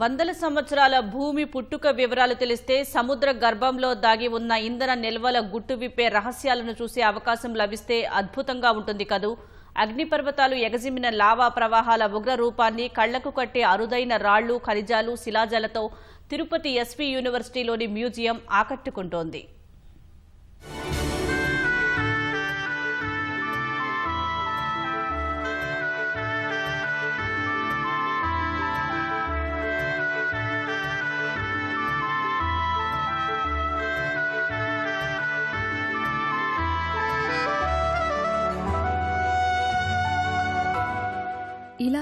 వందల సంవత్సరాల భూమి పుట్టుక వివరాలు తెలిస్తే సముద్ర గర్భంలో దాగి ఉన్న ఇంధన నిల్వల గుట్టు విప్పే రహస్యాలను చూసే అవకాశం లభిస్తే అద్భుతంగా ఉంటుంది కదూ. అగ్నిపర్వతాలు ఎగజిమిన లావా ప్రవాహాల ఉగ్ర రూపాన్ని కళ్ళకు కట్టే అరుదైన రాళ్ళు ఖనిజాలు శిలాజాలతో తిరుపతి ఎస్వి యూనివర్సిటీలోని మ్యూజియం ఆకట్టుకుంటోంది.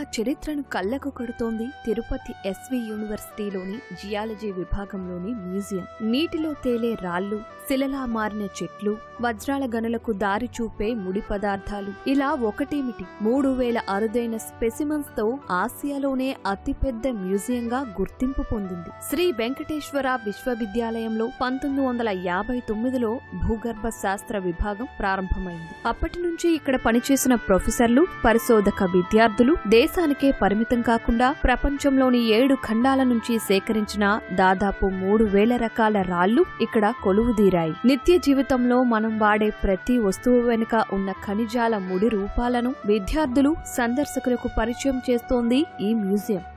చరిత్రను కళ్ళకు కడుతోంది తిరుపతి ఎస్వి యూనివర్సిటీలోని జియాలజీ విభాగంలోని మ్యూజియం. నీటిలో తేలే రాళ్ళు శిలలా మారిన చెట్లు వజ్రాల గనులకు దారి చూపే ముడి పదార్థాలు. ఇలా ఒకటేమిటి? మూడు వేల అరుదైన స్పెసిమన్స్తో ఆసియాలోనే అతిపెద్ద మ్యూజియంగా గుర్తింపు పొందింది. శ్రీ వెంకటేశ్వర విశ్వవిద్యాలయంలో పంతొమ్మిది వందల యాభై తొమ్మిదిలో భూగర్భ శాస్త్ర విభాగం ప్రారంభమైంది. అప్పటి నుంచి ఇక్కడ పనిచేసిన ప్రొఫెసర్లు పరిశోధక విద్యార్థులు దేశానికే పరిమితం కాకుండా ప్రపంచంలోని ఏడు ఖండాల నుంచి సేకరించిన దాదాపు మూడు వేల రకాల రాళ్ళు ఇక్కడ కొలువుదీరాయి. నిత్య జీవితంలో మన వాడే ప్రతి వస్తువు వెనుక ఉన్న ఖనిజాల ముడి రూపాలను విద్యార్థులు సందర్శకులకు పరిచయం చేస్తోంది ఈ మ్యూజియం.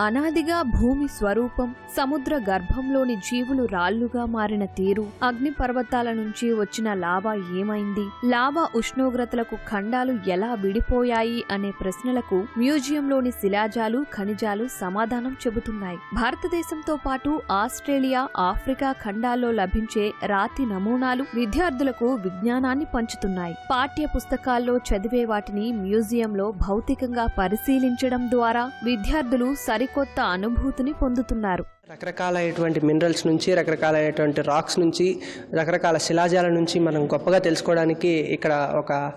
అనాదిగా భూమి స్వరూపం సముద్ర గర్భంలోని జీవులు రాళ్ళుగా మారిన తీరు అగ్నిపర్వతాల నుంచి వచ్చిన లావా ఏమైంది? లావా ఉష్ణోగ్రతలకు ఖండాలు ఎలా విడిపోయాయి అనే ప్రశ్నలకు మ్యూజియంలోని శిలాజాలు ఖనిజాలు సమాధానం చెబుతున్నాయి. భారతదేశంతో పాటు ఆస్ట్రేలియా ఆఫ్రికా ఖండాల్లో లభించే రాతి నమూనాలు విద్యార్థులకు విజ్ఞానాన్ని పంచుతున్నాయి. పాఠ్య పుస్తకాల్లో చదివే వాటిని మ్యూజియంలో భౌతికంగా పరిశీలించడం ద్వారా విద్యార్థులు సరి సరికొత్త అనుభూతిని పొందుతున్నారు. రకరకాలైనటువంటి మినరల్స్ నుంచి రకరకాలైనటువంటి రాక్స్ నుంచి రకరకాల శిలాజాల నుంచి మనం గొప్పగా తెలుసుకోవడానికి ఇక్కడ ఒక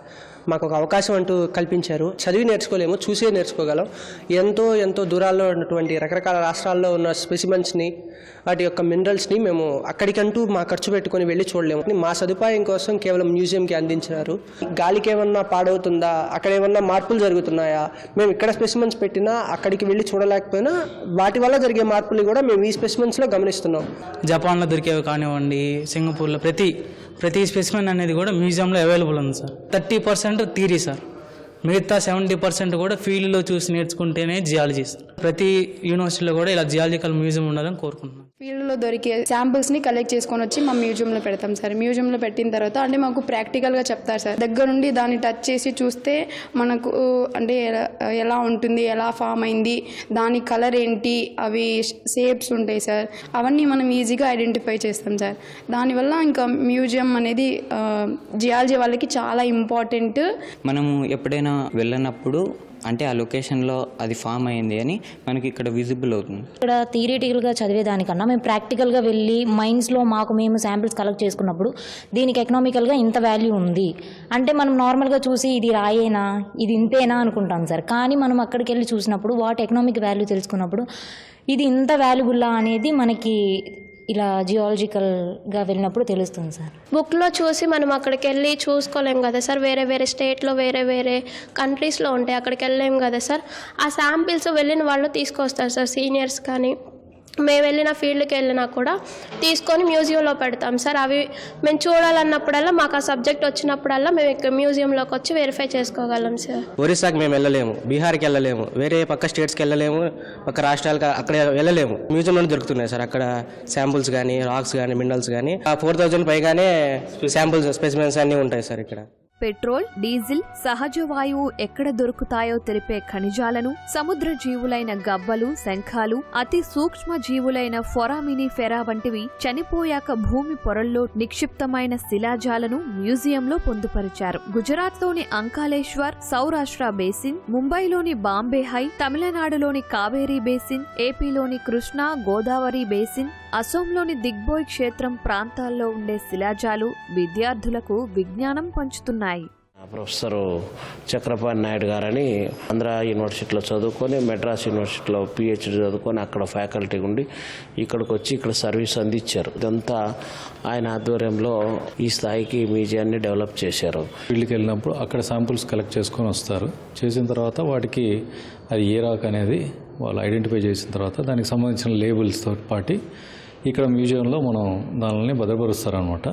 మాకు ఒక అవకాశం అంటూ కల్పించారు. చదివి నేర్చుకోలేము చూసే నేర్చుకోగలం. ఎంతో ఎంతో దూరాల్లో ఉన్నటువంటి రకరకాల రాష్ట్రాల్లో ఉన్న స్పెసిమెన్స్ని వాటి యొక్క మినరల్స్ని మేము అక్కడికంటూ మా ఖర్చు పెట్టుకొని వెళ్ళి చూడలేము. మా సదుపాయం కోసం కేవలం మ్యూజియంకి అందించినారు. గాలికి ఏమన్నా పాడవుతుందా? అక్కడ ఏమన్నా మార్పులు జరుగుతున్నాయా? మేము ఇక్కడ స్పెసిమెన్స్ పెట్టినా అక్కడికి వెళ్ళి చూడలేకపోయినా వాటి వల్ల జరిగే మార్పులు కూడా మేము ఈ స్పెసిమెన్స్లో గమనిస్తున్నాం. జపాన్లో దొరికేవి కానివ్వండి సింగపూర్లో ప్రతి ప్రతి స్పెసిమెన్ అనేది కూడా మ్యూజియంలో అవైలబుల్ ఉంది sir thirty percent theory sir మిగతా సెవెంటీ పర్సెంట్ కూడా ఫీల్డ్లో చూసి నేర్చుకుంటేనే జియాలజీ సార్. ప్రతి యూనివర్సిటీలో కూడా ఇలా జియాలజికల్ మ్యూజియం ఉండాలని కోరుకుంటున్నాను. ఫీల్డ్లో దొరికే శాంపుల్స్ని కలెక్ట్ చేసుకొని వచ్చి మా మ్యూజియంలో పెడతాం సార్. మ్యూజియంలో పెట్టిన తర్వాత అంటే మాకు ప్రాక్టికల్గా చెప్తారు సార్. దగ్గర నుండి దాన్ని టచ్ చేసి చూస్తే మనకు అంటే ఎలా- ఎలా ఉంటుంది ఎలా ఫామ్ అయింది దాని కలర్ ఏంటి అవి షేప్స్ ఉంటాయి సార్. అవన్నీ మనం ఈజీగా ఐడెంటిఫై చేస్తాం సార్. దానివల్ల ఇంకా మ్యూజియం అనేది జియాలజీ వాళ్ళకి చాలా ఇంపార్టెంట్. మనము ఎప్పుడైనా వెళ్ళినప్పుడు అంటే ఆ లొకేషన్లో అది ఫామ్ అయింది అని మనకి ఇక్కడ విజిబుల్ అవుతుంది. ఇక్కడ థియరిటికల్గా చదివేదానికన్నా మేము ప్రాక్టికల్గా వెళ్ళి మైండ్స్లో మాకు మేము శాంపిల్స్ కలెక్ట్ చేసుకున్నప్పుడు దీనికి ఎకనామికల్గా ఇంత వాల్యూ ఉంది. అంటే మనం నార్మల్గా చూసి ఇది రాయేనా ఇది ఇంతేనా అనుకుంటాం సార్. కానీ మనం అక్కడికి వెళ్ళి చూసినప్పుడు వాటి ఎకనామిక్ వాల్యూ తెలుసుకున్నప్పుడు ఇది ఇంత వాల్యుబుల్లా అనేది మనకి ఇలా జియాలజికల్గా వెళ్ళినప్పుడు తెలుస్తుంది సార్. బుక్లో చూసి మనం అక్కడికి వెళ్ళి చూసుకోలేం కదా సార్. వేరే వేరే స్టేట్లో వేరే వేరే కంట్రీస్లో ఉంటాయి అక్కడికి వెళ్ళలేం కదా సార్. ఆ శాంపిల్స్ వెళ్ళిన వాళ్ళు తీసుకొస్తారు సార్ సీనియర్స్ కానీ. మేము వెళ్ళిన ఫీల్డ్కి వెళ్ళినా కూడా తీసుకొని మ్యూజియంలో పెడతాం సార్. అవి మేము చూడాలన్నప్పుడల్లా మాకు ఆ సబ్జెక్ట్ వచ్చినప్పుడల్లా మేము ఇక్కడ మ్యూజియంలోకి వచ్చి వెరిఫై చేసుకోగలం సార్. ఒరిస్సాకి మేము వెళ్ళలేము బీహార్కి వెళ్ళలేము వేరే పక్క స్టేట్స్కి వెళ్ళలేము పక్క రాష్ట్రాలకు అక్కడ వెళ్ళలేము. మ్యూజియంలోనే దొరుకుతున్నాయి సార్ అక్కడ శాంపుల్స్ కానీ రాక్స్ కానీ మినరల్స్ కానీ ఫోర్ థౌజండ్ పైగానే శాంపుల్స్ స్పెసిమెన్స్ అన్నీ ఉంటాయి సార్ ఇక్కడ. పెట్రోల్ డీజిల్ సహజ వాయువు ఎక్కడ దొరుకుతాయో తెలిపే ఖనిజాలను సముద్ర జీవులైన గబ్బలు శంఖాలు అతి సూక్ష్మ జీవులైన ఫొరామినిఫెరా వంటివి చనిపోయాక భూమి పొరల్లో నిక్షిప్తమైన శిలాజాలను మ్యూజియంలో పొందుపరిచారు. గుజరాత్లోని అంకాలేశ్వర్ సౌరాష్ట్ర బేసిన్ ముంబైలోని బాంబే హై తమిళనాడులోని కావేరీ బేసిన్ ఏపీలోని కృష్ణా గోదావరి బేసిన్ అసోంలోని దిగ్బోయ్ క్షేత్రం ప్రాంతాల్లో ఉండే శిలాజాలు విద్యార్థులకు విజ్ఞానం పంచుతున్నాయి. ప్రొఫెసర్ చక్రపాణి నాయుడు గారని ఆంధ్ర యూనివర్సిటీలో చదువుకొని మెడ్రాస్ యూనివర్సిటీలో పిహెచ్డి చదువుకొని అక్కడ ఫ్యాకల్టీ ఉండి ఇక్కడికి వచ్చి ఇక్కడ సర్వీస్ అందించారు. ఇదంతా ఆయన ఆధ్వర్యంలో ఈ స్థాయికి మ్యూజియాన్ని డెవలప్ చేశారు. ఫీల్డ్కి వెళ్ళినప్పుడు అక్కడ శాంపుల్స్ కలెక్ట్ చేసుకొని వస్తారు. చేసిన తర్వాత వాటికి అది ఏ రాక్ అనేది వాళ్ళు ఐడెంటిఫై చేసిన తర్వాత దానికి సంబంధించిన లేబుల్స్తో పాటు ఇక్కడ మ్యూజియంలో మనం దానిని భద్రపరుస్తారనమాట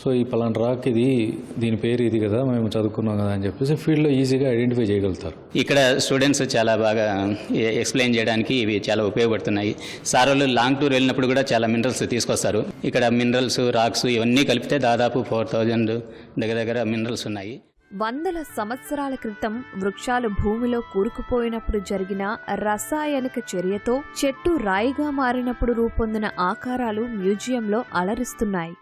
సో ఈ పలానా రాక్ ఇది దీని పేరు ఇది కదా మేము చదువుకున్నాం కదా అని చెప్పేసి ఫీల్డ్లో ఈజీగా ఐడెంటిఫై చేయగలుగుతారు. ఇక్కడ స్టూడెంట్స్ చాలా బాగా ఎక్స్ప్లెయిన్ చేయడానికి ఇవి చాలా ఉపయోగపడుతున్నాయి. సార్ వాళ్ళు లాంగ్ టూర్ వెళ్ళినప్పుడు కూడా చాలా మినరల్స్ తీసుకొస్తారు. ఇక్కడ మినరల్స్ రాక్స్ ఇవన్నీ కలిపితే దాదాపు ఫోర్ థౌజండ్ దగ్గర దగ్గర మినరల్స్ ఉన్నాయి. వందల సంవత్సరాల క్రితం వృక్షాలు భూమిలో కూరుకుపోయినప్పుడు జరిగిన రసాయనిక చర్యతో చెట్టు రాయిగా మారినప్పుడు రూపొందిన ఆకారాలు మ్యూజియంలో అలరిస్తున్నాయి.